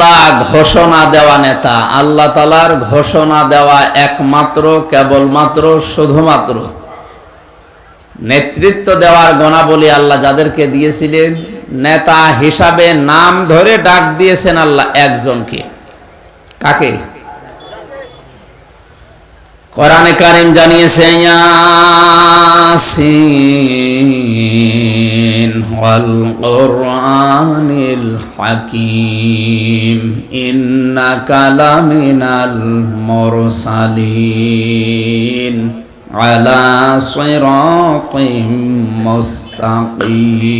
আল্লাহ ঘোষণা দেওয়া নেতা। আল্লাহ তালার ঘোষণা দেওয়া একমাত্র, কেবলমাত্র, শুধুমাত্র। নেতৃত্ব দেওয়ার গণাবলী আল্লাহ যাদেরকে দিয়েছিলেন, নেতা হিসাবে নাম ধরে ডাক দিয়েছেন আল্লাহ একজনকে। কাকে? কোরআনে কারিম জানিয়েছে ওয়াল কোরআনিল হাকিম ইন্নাকা লামিনাল মুরসালিন আলা সিরাতিম মুস্তাকিম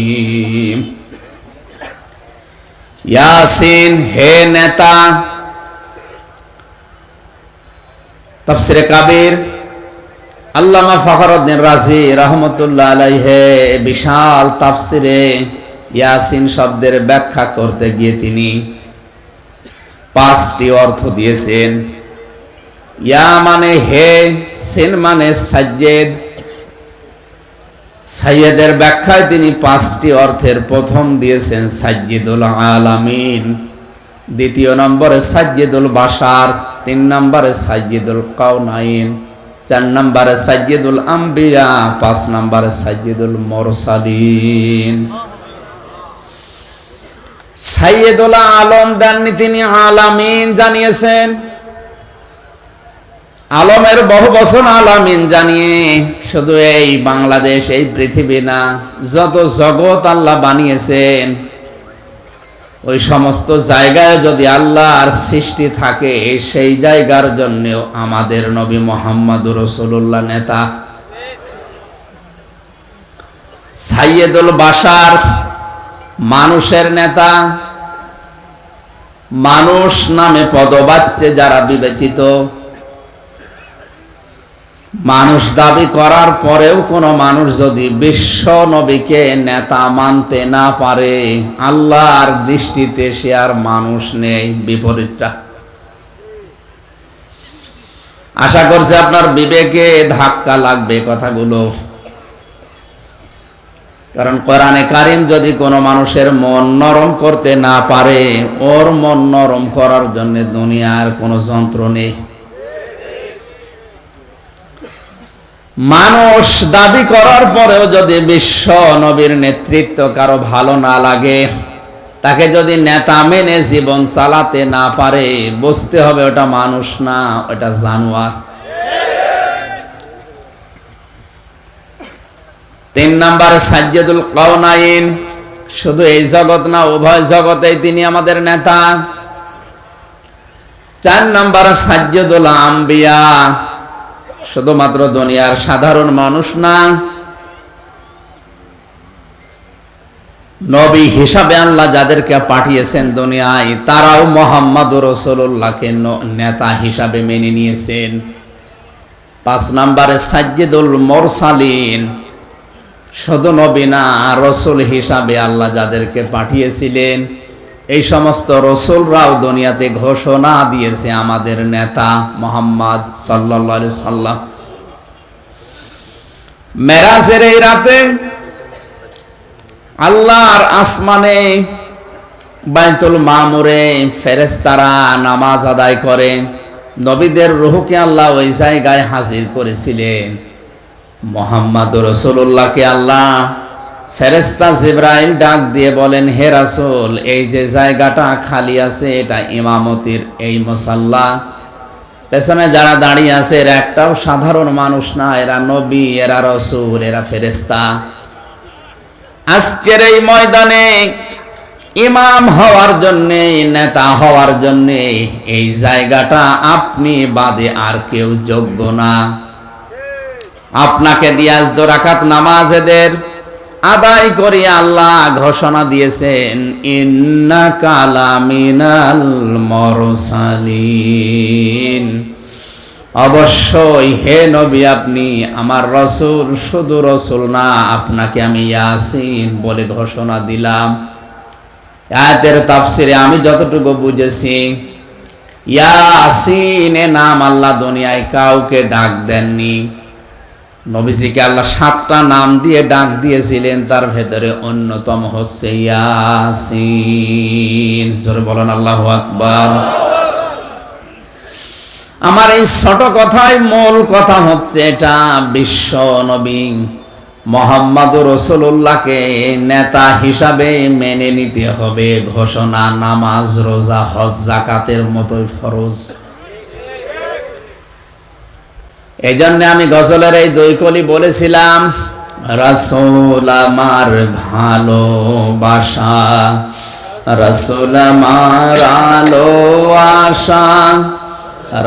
ইয়াসিন হে নেতা তফসিরে কাবির আল্লামা ফখরুদ্দিন রাজি রহমতুল্লাহ আলাইহে বিশাল তাফসিরে ইয়াসিন শব্দের ব্যাখ্যা করতে গিয়ে তিনি পাঁচটি অর্থ দিয়েছেন। ইয়া মানে হে সিন মানে সাজ্জেদ। সাইয়েদের ব্যাখ্যায় তিনি পাঁচটি অর্থের প্রথম দিয়েছেন, সাজ্জিদুল আলামিন। দ্বিতীয় নম্বরে সাজ্জিদুল বাসার তিন নম্বরে সাজ্জিদুল কাউনাইন চার নম্বরে সাজ্জিদুল আম্বিয়া, পাঁচ নম্বরে সাজ্জিদুল মোরসালিন। সাইয়েদুল আলম দেননি তিনি আলামিন জানিয়েছেন। আলমের বহু বছর আলামিন জানিয়ে, শুধু এই বাংলাদেশ, এই পৃথিবী না, যত জগৎ আল্লাহ বানিয়েছেন ওই সমস্ত জায়গায় যদি আল্লাহর সৃষ্টি থাকে, সেই জায়গার জন্যেও আমাদের নবী মোহাম্মদ রসুল্লাহ নেতা। সাইয়েদুল বাসার মানুষের নেতা, মানুষ নামে পদবাচ্ছে যারা বিবেচিত মানুষ দাবি করার পরেও কোন মানুষ যদি বিশ্ব নবীকে নেতা মানতে না পারে, আল্লাহর দৃষ্টিতে সে আর মানুষ নেই, বিপরীতটা। আশা করছি আপনার বিবেকে ধাক্কা লাগবে কথাগুলো। কারণ কোরআনে কারিম যদি কোনো মানুষের মন নরম করতে না পারে, ওর মন নরম করার জন্য দুনিয়ার কোনো যন্ত্র নেই। মানুষ দাবি করার পরেও যদি বিশ্ব নবীর নেতৃত্ব কারও ভালো না লাগে, তাকে যদি নেতা মেনে জীবন চালাতে না পারে, বুঝতে হবে ওটা মানুষ না, ওটা জানোয়ার। তিন নম্বরে, সাজ্জেদুল কাউনাইন শুধু এই জগৎ না, উভয় জগতেই তিনি আমাদের নেতা। চার নম্বরে, সাজ্জেদুল আম্বিয়া। শুধুমাত্র দুনিয়ার সাধারণ মানুষ না, নবী হিসাবে আল্লাহ যাদেরকে পাঠিয়েছেন দুনিয়ায়, তারাও মোহাম্মদ রসুল্লাহকে নেতা হিসাবে মেনে নিয়েছেন। পাঁচ নম্বরে সাজ্জিদুল মোরসালিন, শুধু নবী না, রসুল হিসাবে আল্লাহ যাদেরকে পাঠিয়েছিলেন এই সমস্ত রসুলরাও দুনিয়াতে ঘোষণা দিয়েছে আমাদের নেতা মোহাম্মদ সাল্লা সাল্লাম। মেরাজের এই রাতে আল্লাহর আসমানে বাইতুল মামুরে ফেরেস্তারা নামাজ আদায় করে, নবীদের রুহুকে আল্লাহ ওই জায়গায় হাজির করেছিলেন। মোহাম্মদ রসুল্লাহকে আল্লাহ ফেরেস্তা জিব্রাইল ডাক দিয়ে বলেন, হে রাসুল, এই যে জায়গাটা খালি আছে, এটা ইমামতির এই মসাল্লা। পেছনে যারা দাঁড়িয়ে আছে, এরা একটাও সাধারণ মানুষ না, এরা নবী, এরা রসুল, এরা ফেরেস্তা আজকের এই ময়দানে ইমাম হওয়ার জন্যে, নেতা হওয়ার জন্যে, এই জায়গাটা আপনি বাদে আর কেউ যোগ্য না। আপনাকে দিয়াজ দোরাকাত নামাজেদের আদায় করে আল্লাহ ঘোষণা দিয়েছেন ইন্না কালামিনাল মরসালিন। অবশ্যই হে নবী, আপনি আমার রসুল, শুধু রসুল না, আপনাকে আমি ইয়াসিন বলে ঘোষণা দিলাম। আয়াতের তাফসিরে আমি যতটুকু বুঝেছি ইয়াসিনে নাম আল্লাহ দুনিয়ায় কাউকে ডাক দেননি। নবীজিকে আল্লাহ সাতটা নাম দিয়ে ডাক দিয়েছিলেন, তার ভেতরে অন্যতম হচ্ছে ইয়াসিন। জোরে বলেন, আল্লাহ আকবার। আমার এই ছোট কথায় মূল কথা হচ্ছে এটা, বিশ্ব নবী মোহাম্মদ রসুল্লাহকে নেতা হিসাবে মেনে নিতে হবে। ঘোষণা, নামাজ, রোজা, হজ, জাকাতের মতোই ফরজ। এই জন্য আমি গজলের এই দুই কলি বলেছিলাম, রসুল আমার ভালোবাসা, রসুল আমার আলো আশা,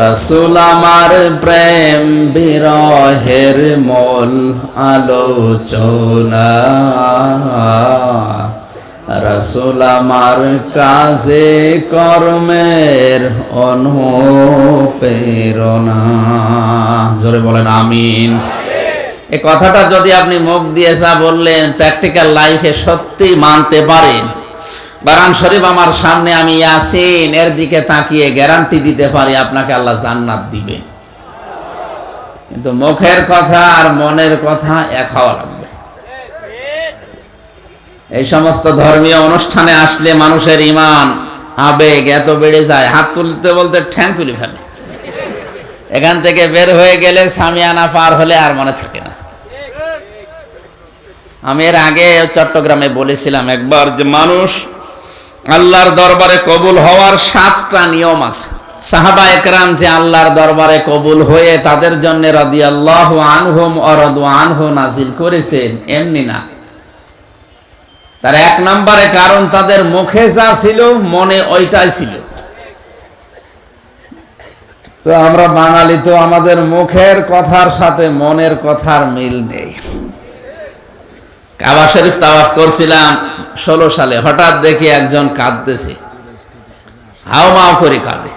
রসুল আমার প্রেম বিরহের মোল আলোচনা। রসুল আমার কাজে কর্মের অনুপ্রেরণা জোরে বলেন, আমিন। এই কথাটা যদি আপনি মুখ দিয়ে যা বললেন প্র্যাকটিক্যাল লাইফে সত্যি মানতে পারেন। বারান শরীফ আমার সামনে আমি আসিন এর দিকে তাকিয়ে গ্যারান্টি দিতে পারি আপনাকে আল্লাহ জান্নাত দিবে। কিন্তু মুখের কথা আর মনের কথা এক হওয়া এই সমস্ত ধর্মীয় অনুষ্ঠানে আসলে মানুষের ইমান, আবেগ এত বেড়ে যায়, হাত তুলতে বলতে ঠ্যাং তুলে ফেলে। এখান থেকে বের হয়ে গেলে সামিয়ানা পার হলে আর মনে থাকে না। আমি এর আগে চট্টগ্রামে বলেছিলাম একবার যে মানুষ আল্লাহর দরবারে কবুল হওয়ার সাতটা নিয়ম আছে। সাহাবা একরাম যে আল্লাহর দরবারে কবুল হয়ে তাদের জন্য রাদি আল্লাহ আনহুম অরদু আনহু নাজিল করেছেন, এমনি না। তার এক নম্বরে কারণ তাদের মুখে যা ছিল, মনে ওইটাই ছিল। তো আমরা বাঙালি, তো আমাদের মুখের কথার সাথে মনের কথার মিল নেই। কাবা শরীফ তাওয়াফ করছিলাম ষোলো সালে। হঠাৎ দেখি একজন কাঁদতেছে। হাও মাও করে কাঁদে।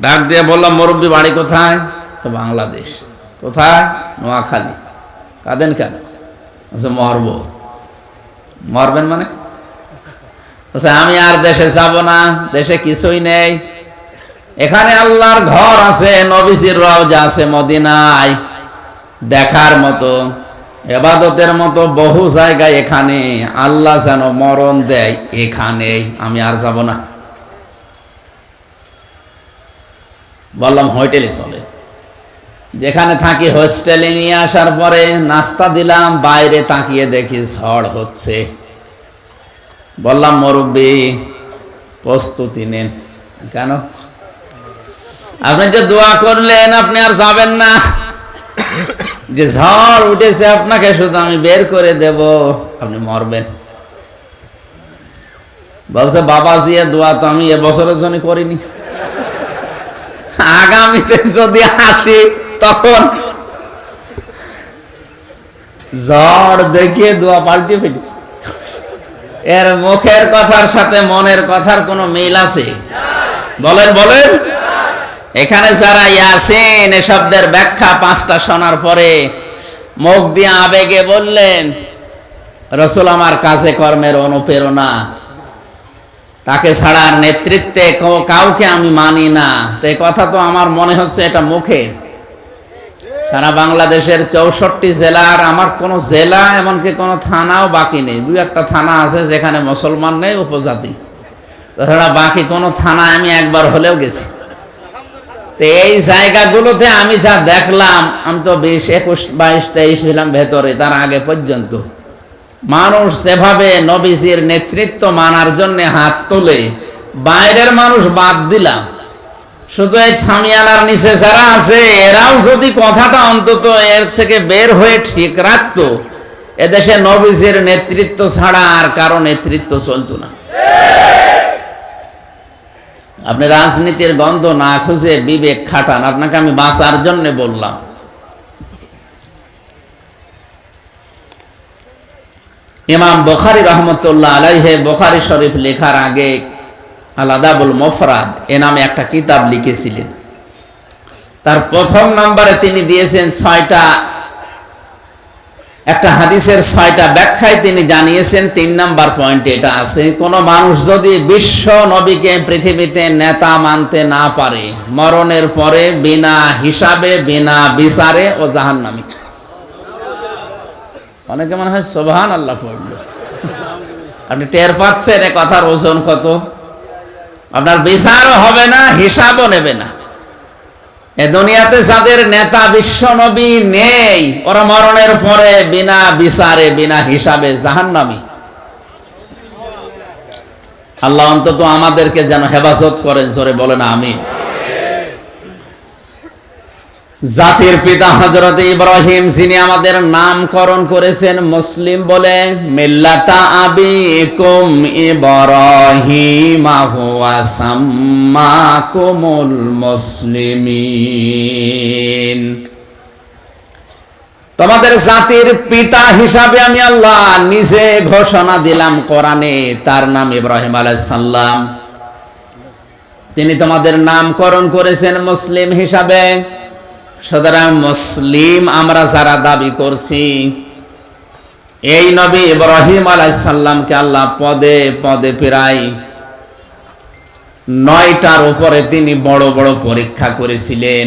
ডাক দিয়ে বললাম, মুরব্বী, বাড়ি কোথায়? বাংলাদেশ। কোথায়? নোয়াখালী। কাঁদেন কেন? মরব। মরবেন মানে? আমি আর দেশে যাব না, দেশে কিছুই নেই। এখানে আল্লাহর ঘর আছে, নবীজির রওজা আছে মদিনায়। দেখার মতো, এবাদতের মতো বহু জায়গায় এখানে। আল্লাহ যেন মরণ দেয় এখানে, আমি আর যাব না। বললাম, হোটেলে চলে। যেখানে থাকি হোস্টেলে নিয়ে আসার পরে নাস্তা দিলাম, বাইরে তাকিয়ে দেখি ঝড় হচ্ছে। বললাম, মুরব্বী, প্রস্তুতি নেন। কেন? আপনি যে দোয়া করলেন, আপনি আর যাবেন না। যে ঝড় উঠেছে আপনাকে শুধু আমি বের করে দেব, আপনি মরবেন। বলছে বাবা জিয়া দোয়া তো আমি এবছরের জন্য করিনি। আগামীতে যদি আসি তখন ঝড় দেখিয়ে দোয়া পাল্টে ফেলেছে। এর মুখের কথার সাথে মনের কথার কোনো মিল আছে? বলেন বলেন। এখানে যারা ইয়াসিন, এ শব্দের ব্যাখ্যা পাঁচটা শোনার পরে মুখ দিয়ে আবেগে বললেন, রসুল আমার কাজে কর্মের অনুপ্রেরণা। তাকে ছাড়ার নেতৃত্বে কাউকে আমি মানি না। তো কথা তো আমার মনে হচ্ছে এটা মুখে সারা বাংলাদেশের চৌষট্টি জেলার, আমার কোনো জেলা এমনকি কোনো থানাও বাকি নেই। দুই একটা থানা আছে যেখানে মুসলমান নেই, উপজাতি। তাছাড়া বাকি কোনো থানা আমি একবার হলেও গেছি। তো এই জায়গাগুলোতে আমি যা দেখলাম, আমি তো বিশ, একুশ, বাইশ, তেইশ ছিলাম ভেতরে, তার আগে পর্যন্ত। মানুষ যেভাবে নবীজির নেতৃত্ব মানার জন্য হাত তোলে, বাইরের মানুষ বাদ দিলাম। শুধু এই থামিয়ানার নিচে যারা আছে, এরাও যদি কথাটা অন্তত এর থেকে বের হয়ে ঠিক রাখতো, এদেশে নবীজির নেতৃত্ব ছাড়া আর কারও নেতৃত্ব চলতো না। আপনি রাজনীতির গন্ধ না খুঁজে বিবেক খাটান, আপনাকে আমি বাঁচার জন্য বললাম। ইমাম বখারি রহমতুল্লাহ আলাইহে, বখারি শরীফ লেখার আগে আলাদাবুল মফরাদ, এ নামে একটা কিতাব লিখেছিলেন। তার প্রথম নম্বরে তিনি দিয়েছেন ছয়টা, একটা হাদিসের ছয়টা ব্যাখ্যায় তিনি জানিয়েছেন, তিন নাম্বার পয়েন্টে এটা আছে, কোন মানুষ যদি বিশ্ব নবীকে পৃথিবীতে নেতা মানতে না পারে, মরণের পরে বিনা হিসাবে, বিনা বিচারে ও জাহান্নামী। অনেকে মনে হয় সোভান আল্লাহ আপনি টের পাচ্ছেন এ কথার ওজন কত? আপনার বিচারও হবে না, হিসাবও নেবে না। এ দুনিয়াতে যাদের নেতা বিশ্ব নবী নেই, ওরা মরণের পরে বিনা বিচারে, বিনা হিসাবে জাহান্নামী। আল্লাহ অন্তত আমাদেরকে যেন হেফাজত করেন জোরে বলেন আমি জাতির পিতা হজরত ইব্রাহিম, যিনি আমাদের নামকরণ করেছেন, মুসলিম বলে, মিল্লাতা আবিকুম ইব্রাহিম হুয়া সাম্মাকুমুল মুসলিমিন। তোমাদের জাতির পিতা হিসাবে আমি আল্লাহ নিজে ঘোষণা দিলাম কোরআনে, তার নাম ইব্রাহিম আলাইসাল্লাম তিনি তোমাদের নামকরণ করেছেন মুসলিম হিসাবে। সুতরাং মুসলিম আমরা যারা দাবি করছি, এই নবী ইব্রাহিম আলাইসাল্লামকে আল্লাহ পদে পদে প্রায় নয়টার উপরে তিনি বড় বড় পরীক্ষা করেছিলেন।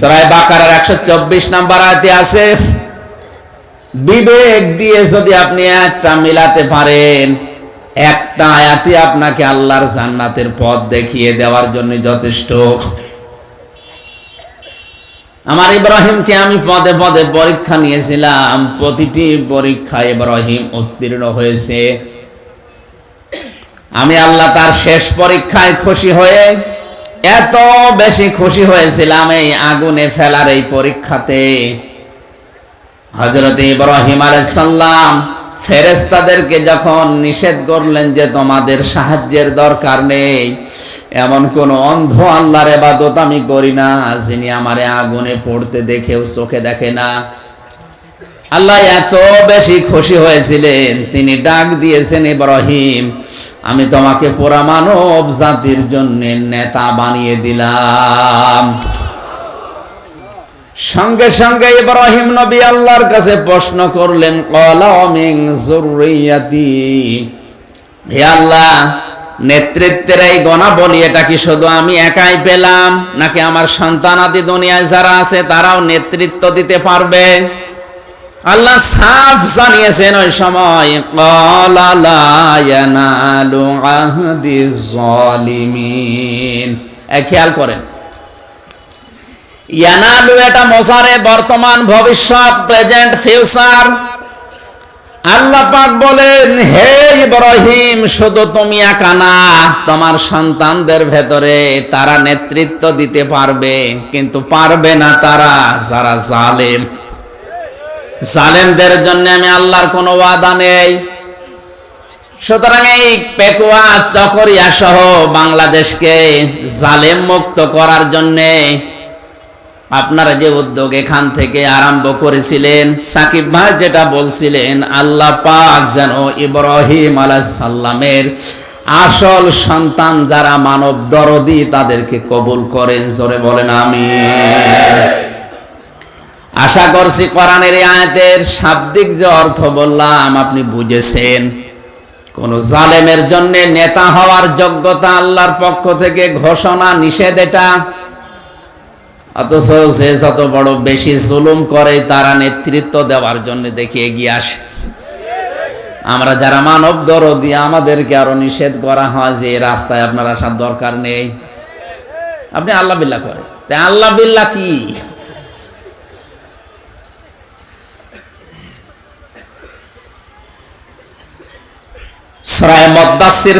সরাই বাকারার একশো চব্বিশ নাম্বার আয়তে আছে, বিবেক দিয়ে যদি আপনি একটা মিলাতে পারেন, একটা আয়াতি আপনাকে আল্লাহর জান্নাতের পথ দেখিয়ে দেওয়ার জন্য যথেষ্ট। আমার ইব্রাহিমকে আমি পদে পদে পরীক্ষা নিয়েছিলাম, প্রতিটি পরীক্ষা ইব্রাহিম উত্তীর্ণ হয়েছে। আমি আল্লাহ তার শেষ পরীক্ষায় খুশি হয়ে এত বেশি খুশি হয়েছিলাম এই আগুনে ফেলার এই পরীক্ষাতে। হজরত ইব্রাহিম আলাইসাল্লাম ফেরেস্তাদেরকে যখন নিষেধ করলেন যে তোমাদের সাহায্যের দরকার নেই, এমন কোন অন্ধ আল্লাহর এবাদত আমি করি না, যিনি আমারে আগুনে পড়তে দেখেও চোখে দেখে না। আল্লাহ এত বেশি খুশি হয়েছিলেন, তিনি ডাক দিয়েছেন ইব্রাহিম আমি তোমাকে পুরা মানব জাতির জন্য নেতা বানিয়ে দিলাম। সঙ্গে সঙ্গে ইব্রাহিম নবী আল্লাহর কাছে প্রশ্ন করলেন কলামিং জরুরিয়াতি হে আল্লাহ, নেতৃত্বের এই গণা বলি এটা কি শুধু আমি একাই পেলাম, নাকি আমার সন্তানাদি দুনিয়ায় যারা আছে তারাও নেতৃত্ব দিতে পারবে? আল্লাহ সাফ জানিয়েছেন ওই সময় খেয়াল করেন। ইয়ানালু এটা মজারে বর্তমান, ভবিষ্যৎ, প্রেজেন্ট, ফিউচার। আল্লাহ পাক বলেন, হে ইব্রাহিম, শুধু তুমি একা না, তোমার সন্তানদের ভেতরে তারা নেতৃত্ব দিতে পারবে, কিন্তু পারবে না তারা যারা জালেম। জালেমদের জন্য আমি আল্লাহর কোনো ওয়াদা নেই। সুতরাং এই পেকুয়া, চকরিয়া সহ বাংলাদেশকে জালেম মুক্ত করার জন্যে আপনারা যে উদ্যোগ এখান থেকে আরম্ভ করেছিলেন, সাকিব ভাই যেটা বলছিলেন, আল্লাহ পাক যেন ইব্রাহিম আলাইসাল্লামের আসল সন্তান যারা মানব দরদি তাদেরকে কবুল করেন। জোরে বলেন আমি আশা করছি কোরআনের আয়াতের শাব্দিক যে অর্থ বললাম, আপনি বুঝেছেন। কোন জালেমের জন্য নেতা হওয়ার যোগ্যতা আল্লাহর পক্ষ থেকে ঘোষণা নিষেধ এটা। অথচ যে যত বড় বেশি জুলুম করে, তারা নেতৃত্ব দেওয়ার জন্য দেখে এগিয়ে আসে। আমরা যারা মানব দরদি, আমাদেরকে আরও নিষেধ করা হয় যে রাস্তায় আপনার আসার দরকার নেই। আপনি আল্লাহ বিল্লাহ করেন। তাই আল্লাহ বিল্লাহ কি?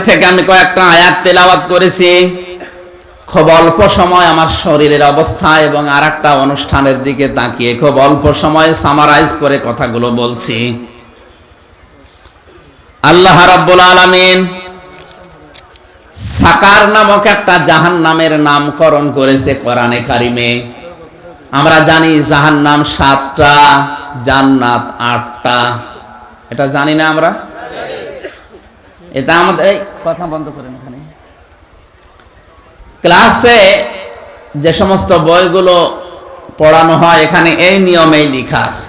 থেকে আমি কয়েকটা আয়াত তেলাওয়াত করেছি। খুব অল্প সময় আমার শরীরের অবস্থা এবং আর একটা অনুষ্ঠানের দিকে তাকিয়ে খুব অল্প সময়ে সামারাইজ করে কথাগুলো বলছি। আল্লাহ রাব্বুল আলামিন সাকার নামক একটা জাহান নামের নামকরণ করেছে কোরআনে কারিমে। আমরা জানি জাহান নাম সাতটা, জান্নাত আটটা। এটা জানি না আমরা? এটা আমাদের কথা বন্ধ করেন এখানে। ক্লাসে যে সমস্ত বইগুলো পড়ানো হয় এখানে এই নিয়মেই লেখা আছে।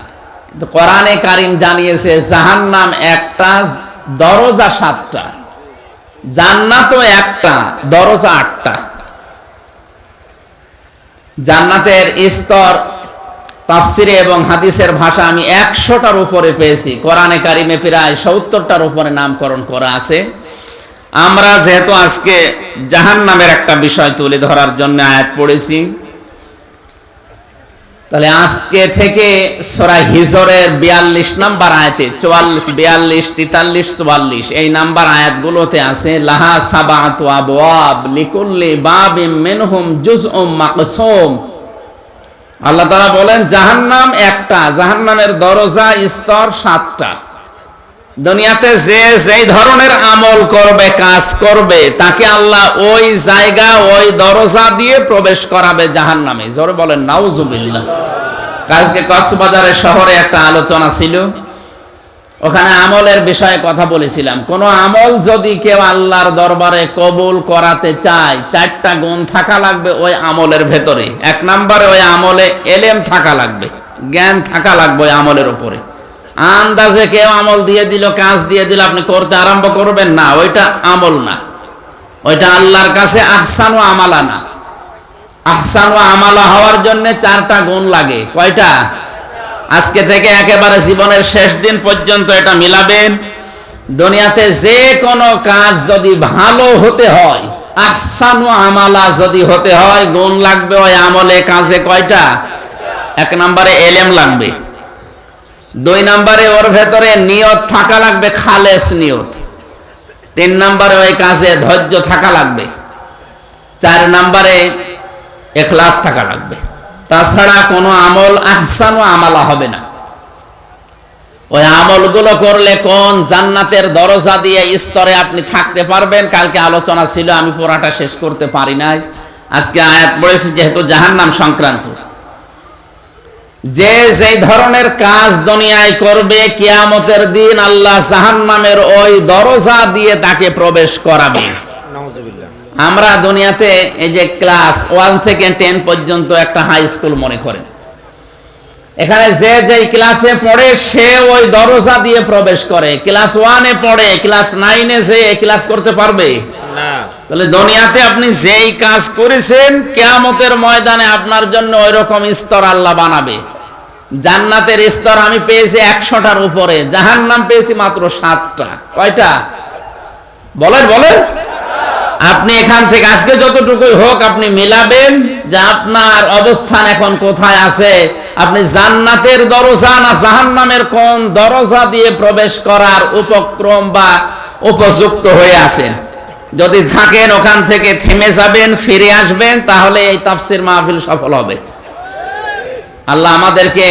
কিন্তু কোরআনে কারিম জানিয়েছে জাহান্নাম একটা দরজা সাতটা। জান্নাতও একটা দরজা আটটা। জান্নাতের স্তর তাফসিরে এবং হাদিসের ভাষা আমি একশোটার উপরে পেয়েছি। কোরআনে কারিমে প্রায় সত্তরটার উপরে নামকরণ করা আছে। আমরা যেহেতু আজকে জাহান নামের একটা বিষয় তুলে ধরার জন্য আয়াত পড়েছি, তাহলে আজকে থেকে সরা হিজরের বিয়াল্লিশ নাম্বার আয়াতে, চুয়াল্লিশ, বিয়াল্লিশ, তেতাল্লিশ, চুয়াল্লিশ, এই নাম্বার আয়াতগুলোতে আছে, লাহা সাবাত আবওয়াব লিকুল্লি বাবিম মিনহুম জুজউম মাকসুম। আল্লাহ তারা বলেন, জাহান্নাম একটা, জাহান্নামের দরজা, স্তর সাতটা। দুনিয়াতে যে যেই ধরনের আমল করবে, কাজ করবে, তাকে আল্লাহ ওই জায়গা, ওই দরজা দিয়ে প্রবেশ করাবে জাহান্নামে। জোরে বলেন, নাউজুবিল্লাহ। কালকে কক্সবাজারের শহরে একটা আলোচনা ছিল। ওখানে আমলের বিষয়ে কথা বলেছিলাম। কোন আমল যদি কেউ আল্লাহর দরবারে কবুল করাতে চায়, চারটা গুণ থাকা লাগবে ওই আমলের ভেতরে। এক নম্বরে ওই আমলে এলেম থাকা লাগবে, জ্ঞান থাকা লাগবে ওই আমলের উপরে। আন্দাজে কেউ আমল দিয়ে দিল, কাজ দিয়ে দিল, আপনি করতে আরম্ভ করবেন না, ওইটা আমল না। ওইটা আল্লাহর কাছে আহসান ও আমালা না। আহসান ও আমালা হওয়ার জন্য চারটা গুণ লাগে। কয়টা? আজকে থেকে একেবারে জীবনের শেষ দিন পর্যন্ত এটা মিলাবেন। দুনিয়াতে যে কোনো কাজ যদি ভালো হতে হয়, আহসান আমালা যদি হতে হয়, গুণ লাগবে ওই আমলে কাজে কয়টা? এক নম্বরে এলেম লাগবে। দুই নম্বরে ওর ভেতরে নিয়ত থাকা লাগবে, খালেস নিয়ত। তিন নম্বরে ওই কাজে ধৈর্য থাকা লাগবে। চার নম্বরে এখলাস থাকা লাগবে। তাছাড়া কোনো আমল আহসান ও আমালা হবে না। ওই আমলগুলো করলে কোন জান্নাতের দরজা দিয়ে স্তরে আপনি থাকতে পারবেন? কালকে আলোচনা ছিল, আমি পুরাটা শেষ করতে পারি নাই। আজকে আয়াত পড়েছি, যেহেতু জাহান্নাম সংক্রান্ত। যে যে ধরনের কাজ দুনিয়ায় করবে, কিয়ামতের দিন আল্লাহ জাহান্নামের ওই দরজা দিয়ে তাকে প্রবেশ করাবে। নাউজুবিল্লাহ। আমরা দুনিয়াতে এই যে ক্লাস ওয়ান থেকে টেন পর্যন্ত একটা হাই স্কুল মনে করেন। এখানে যে যে ক্লাসে পড়ে সে ওই দরজা দিয়ে প্রবেশ করে। ক্লাস ওয়ানে পড়ে ক্লাস নাইনে যে ক্লাস করতে পারবে? তাহলে দুনিয়াতে আপনি যেই কাজ করেছেন কেয়ামতের ময়দানে আপনার জন্য ওই রকম স্তর আল্লাহ বানাবে। জান্নাতের স্তর আমি পেয়েছি একশোটার উপরে জাহান্নাম পেয়েছি মাত্র সাতটা। কয়টা? বলেন বলেন। আপনি এখান থেকে আজকে যতটুকু হোক আপনি মিলাবেন যে আপনার অবস্থান এখন কোথায় আছে। আপনি জান্নাতের দরজা না জাহান্নামের কোন দরজা দিয়ে প্রবেশ করার উপক্রম বা উপযুক্ত হয়ে আছেন যদি থাকেন ওখান থেকে থেমে যাবেন, ফিরে আসবেন, তাহলে এই তাফসির মাহফিল সফল হবে। আল্লাহ আমাদেরকে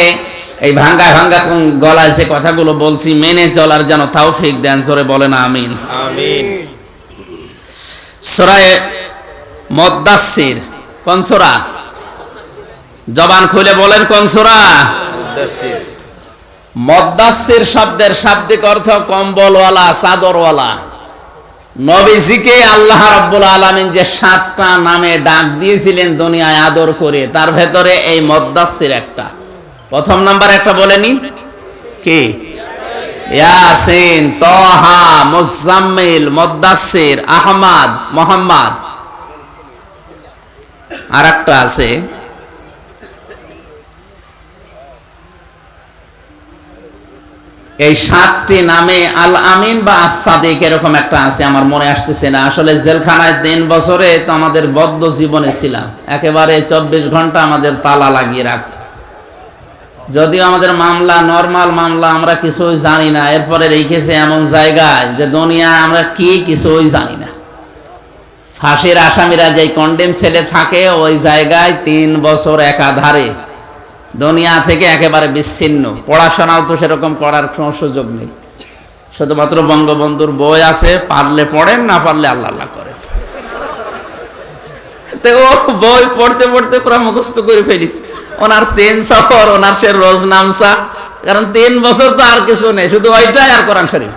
এই ভাঙ্গা ভাঙ্গা গলায় যে কথাগুলো বলছি, মেনে চলার যেন তাওফিক দেন, জোরে বলেন, আমিন। আমিন। সোরায় মদ্দাসির কোন সোরা? জবান খুলে বলেন কোন সোরা? মদ্দাসির শব্দের শাব্দিক অর্থ কম্বলওয়ালা চাদরওয়ালা। নবীজিকে আল্লাহ রাব্বুল আলামিন যে সাতটা নামে ডাক দিয়েছিলেন দুনিয়ায় আদর করে তার ভেতরে এই মদ্দাসির একটা। প্রথম নাম্বার একটা বলেনি কি? ইয়াসিন তহা মুজাম্মিল মুদ্দাসির আহমদ, মোহাম্মদ। আর আছে। এই সাতটি নামে আল আমিন বা আসাদিক এরকম একটা আছে, আমার মনে আসতেছে না। আসলে জেলখানায় তিন বছরে তো আমাদের বদ্ধ জীবনে ছিলাম। একেবারে চব্বিশ ঘণ্টা আমাদের তালা লাগিয়ে রাখত। যদিও আমাদের মামলা নর্মাল মামলা, আমরা কিছুই জানি না। এরপরে রেখেছে এমন জায়গায় যে দুনিয়া আমরা কি কিছুই জানি না। ফাঁসির আসামিরা যে কন্ডেম ছেলে থাকে, ওই জায়গায় তিন বছর একাধারে দুনিয়া থেকে একেবারে বিচ্ছিন্ন। পড়াশোনাও তো সেরকম করার কোনো সুযোগ নেই। শুধুমাত্র বঙ্গবন্ধুর বই আছে, পারলে পড়েন, না পারলে আল্লাহ আল্লাহ করেন। তো বই পড়তে পড়তে পুরো মুখস্থ করে ফেলিস। ওনার চেন সফর, ওনার সে রোজ নামসা। কারণ তিন বছর তো আর কিছু নেই, শুধু ওইটাই আর কোরআন শরীফ।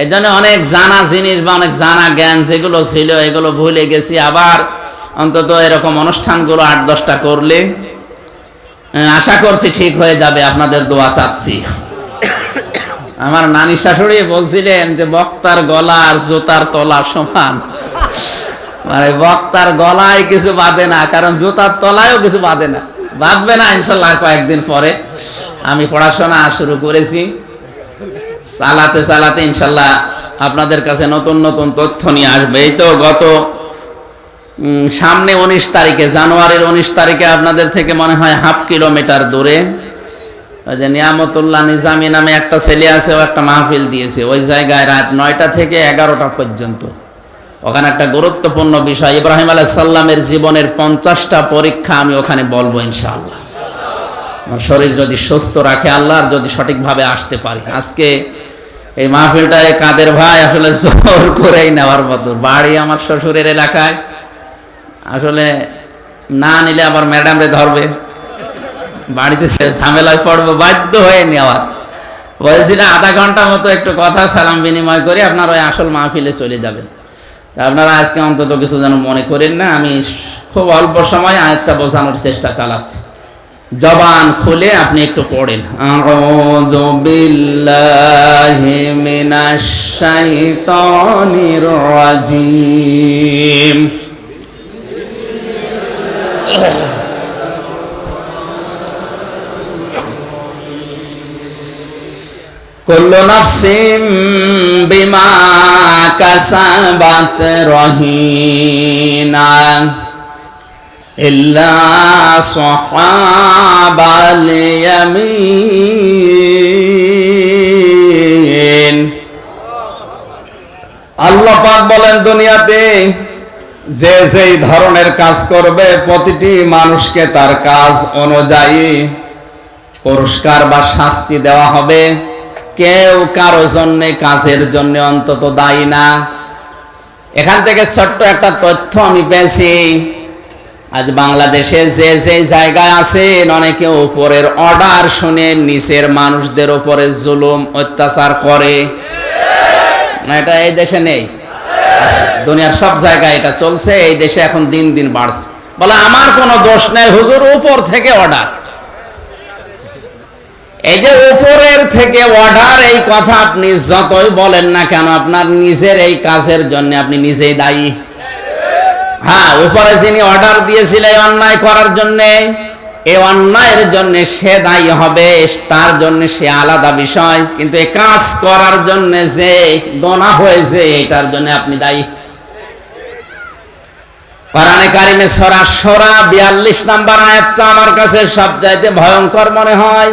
এই জন্য অনেক জানা জিনিস বা অনেক জানা জ্ঞান যেগুলো ছিল, এগুলো ভুলে গেছি। আবার অন্তত এরকম অনুষ্ঠানগুলো আট দশটা করলে আশা করছি ঠিক হয়ে যাবে, আপনাদের দোয়া চাচ্ছি। আমার নানি শাশুড়ি বলছিলেন যে, বক্তার গলা আর জুতার তলা সমান। মানে বক্তার গলায় কিছু বাঁধে না, কারণ জুতার তলায়ও কিছু বাঁধে না। বাঁধবে না ইনশাল্লাহ কয়েকদিন পরে। আমি পড়াশোনা শুরু করেছি। চালাতে চালাতে ইনশাল্লাহ আপনাদের কাছে নতুন নতুন তথ্য নিয়ে আসবে। এই তো গত সামনে উনিশ তারিখে, জানুয়ারির উনিশ তারিখে আপনাদের থেকে মনে হয় হাফ কিলোমিটার দূরে। ওই যে নিয়ামতুল্লাহ নিজামি নামে একটা ছেলে আছে, ও একটা মাহফিল দিয়েছে। ওই জায়গায় রাত নয়টা থেকে এগারোটা পর্যন্ত। ওখানে একটা গুরুত্বপূর্ণ বিষয়, ইব্রাহিম আলাহ সাল্লামের জীবনের পঞ্চাশটা পরীক্ষা আমি ওখানে বলব ইনশাআল্লাহ। আমার শরীর যদি সুস্থ রাখে আল্লাহ যদি সঠিকভাবে আসতে পারি। আজকে এই মাহফিলটায় কাদের ভাই আসলে জোর করেই নেওয়ার মতো। বাড়ি আমার শ্বশুরের এলাকায়। আসলে না নিলে আবার ম্যাডামরে ধরবে। বাড়িতে ঝামেলায় পড়ব, বাধ্য হয়ে নেওয়ার। বলছি না আধা ঘণ্টা মতো একটু কথা সালাম বিনিময় করে, আপনার ওই আসল মাহফিলে চলে যাবেন। আপনারা আজকে অন্তত কিছু যেন মনে করেন না, আমি খুব অল্প সময় আরেকটা বোঝানোর চেষ্টা চালাচ্ছি। জবান খুলে আপনি একটু পড়েন। আউযু বিল্লাহি কুল্লু নাফসিম বিমা কাসাবাত রহিনা ইল্লা সাহাবাল ইয়ামিন আল্লাহ পাক বলেন দুনিয়াতে যে যেই ধরনের কাজ করবে, প্রতিটি মানুষকে তার কাজ অনুযায়ী পুরস্কার বা শাস্তি দেওয়া হবে। কেউ কারও জন্য, কাজের জন্য অন্তত দায়ী না। এখান থেকে ছোট্ট একটা তথ্য আমি পেয়েছি। আজ বাংলাদেশে যে যে জায়গায় আছেন, অনেকে উপরের অর্ডার শুনে নিচের মানুষদের উপরে জুলুম, অত্যাচার করে। না, এটা এই দেশে নেই। দুনিয়ার সব জায়গায় এটা চলছে, এই দেশে এখন দিন দিন বাড়ছে। বলে, আমার কোনো দোষ নেই, হুজুর উপর থেকে অর্ডার এই যে উপরের থেকে অর্ডার এই কথা আপনি যতই বলেন না কেন, আপনার নিজের এই কাজের জন্য আপনি নিজেই দায়ী। হ্যাঁ উপরে যিনি অর্ডার দিয়েছিলেন অন্যায় করার জন্য, এই অন্যায়ের জন্য সে দায়ী হবে, তার জন্য সে আলাদা বিষয়। কিন্তু এই কাজ করার জন্য যে গোনা হয়েছে, এটার জন্য আপনি দায়ী। কোরআনে কারিমে সরা সরা বিয়াল্লিশ নাম্বার আয়াতটা আমার কাছে সবচাইতে ভয়ঙ্কর মনে হয়।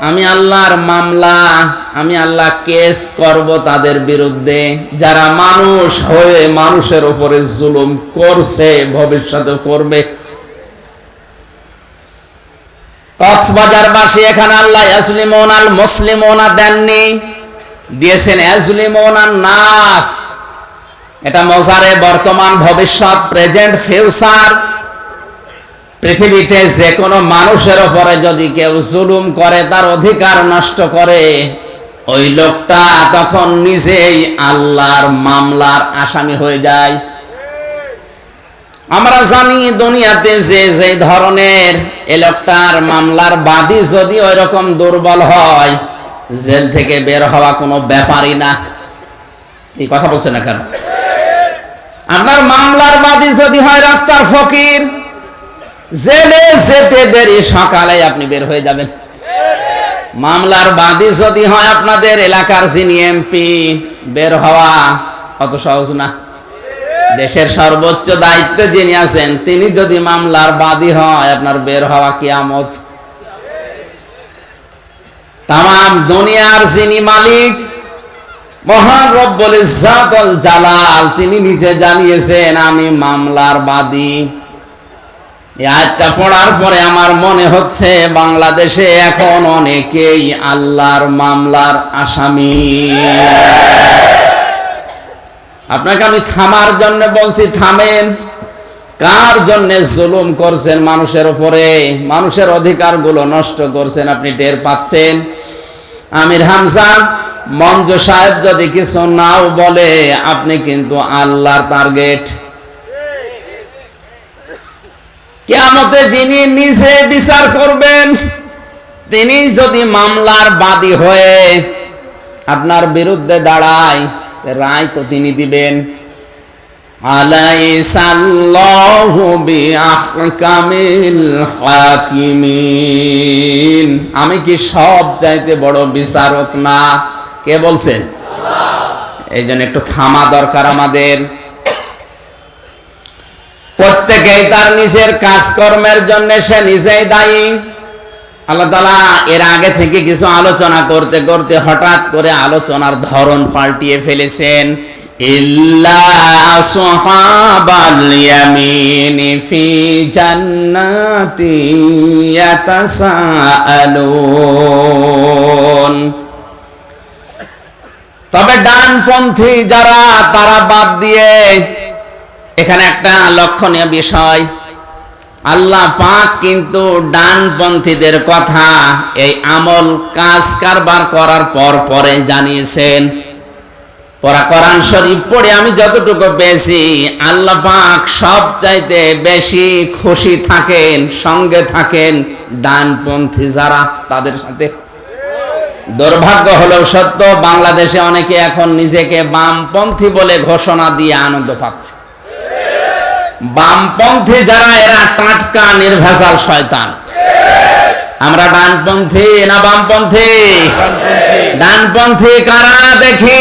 আমি আল্লাহর মামলা, আমি আল্লাহ কেস করব তাদের বিরুদ্ধে। যারা মানুষ হয়ে মানুষের উপরে জুলুম করছে ভবিষ্যতে করবে। কক্সবাজারবাসী এখানে আল্লাহ আল দেননি। দিয়েছেন ইয়াসলিমুন নাস। এটা মজারে বর্তমান ভবিষ্যৎ, প্রেজেন্ট, ফিউচার। পৃথিবীতে যে কোনো মানুষের উপরে যদি কেউ জুলুম করে, তার অধিকার নষ্ট করে, ওই লোকটা তখন নিজেই আল্লাহর মামলার আসামি হয়ে যায়। আমরা জানি দুনিয়াতে যে যে ধরনের এ লোকটার মামলার বাদী যদি ওই রকম দুর্বল হয়, জেল থেকে বের হওয়া কোনো ব্যাপারই না। এই কথা বলছে না কেন? আপনার মামলার বাদী যদি হয় রাস্তার ফকির জেলে যেতে দেরি, সকালে আপনি বের হয়ে যাবেন। মামলার বাদী যদি হয় আপনাদের এলাকার যিনি এমপি, বের হওয়া অত সহজ না। দেশের সর্বোচ্চ যিনি আছেন, তিনি যদি মামলার বাদী হয়, আপনার বের হওয়া তাম দুনিয়ার যিনি মালিক, মহান জালাল, তিনি নিজে জানিয়েছেন, আমি মামলার বাদী। আয়াতটা পড়ার পরে আমার মনে হচ্ছে বাংলাদেশে এখন অনেকেই আল্লাহর মামলার আসামি। আপনাকে আমি থামার জন্য বলছি, থামেন। কার জন্য জুলুম করছেন মানুষের উপরে? মানুষের অধিকারগুলো নষ্ট করছেন, আপনি টের পাচ্ছেন। আমির হামজা, মঞ্জু সাহেব যদি কিছু নাও বলে, আপনি কিন্তু আল্লাহর টার্গেট কেয়ামতে যিনি নিজে বিচার করবেন, তিনি যদি মামলার বাদী হয়ে আপনার বিরুদ্ধে দাঁড়ায়, রায় তো তিনি দিবেন। আমি কি সব চাইতে বড় বিচারক না? কে বলছেন এই জন্য একটু থামা দরকার আমাদের। প্রত্যেকেই তার নিজের কাজকর্মের জন্য সে নিজেই দায়ী। আল্লাহ তালা এর আগে থেকে কিছু আলোচনা করতে করতে হঠাৎ করে আলোচনার ধরন পাল্টিয়ে ফেলেছেন। তবে ডানপন্থী যারা, তারা বাদ দিয়ে এখানে একটা লক্ষণীয় বিষয়। আল্লাহ পাক কিন্তু ডানপন্থীদের কথা এই আমল কাজ কারবার করার পর পরে জানিয়েছেন। পরা শরীফ পড়ে আমি যতটুকু পেয়েছি, আল্লাহ পাক সব চাইতে বেশি খুশি থাকেন, সঙ্গে থাকেন ডানপন্থী যারা, তাদের সাথে। দুর্ভাগ্য হলেও সত্য, বাংলাদেশে অনেকে এখন নিজেকে বামপন্থী বলে ঘোষণা দিয়ে আনন্দ পাচ্ছে। বামপন্থী যারা এরা টাটকা নির্ভেজাল শয়তান। আমরা ডানপন্থী না বামপন্থী? ডানপন্থী কারা দেখি?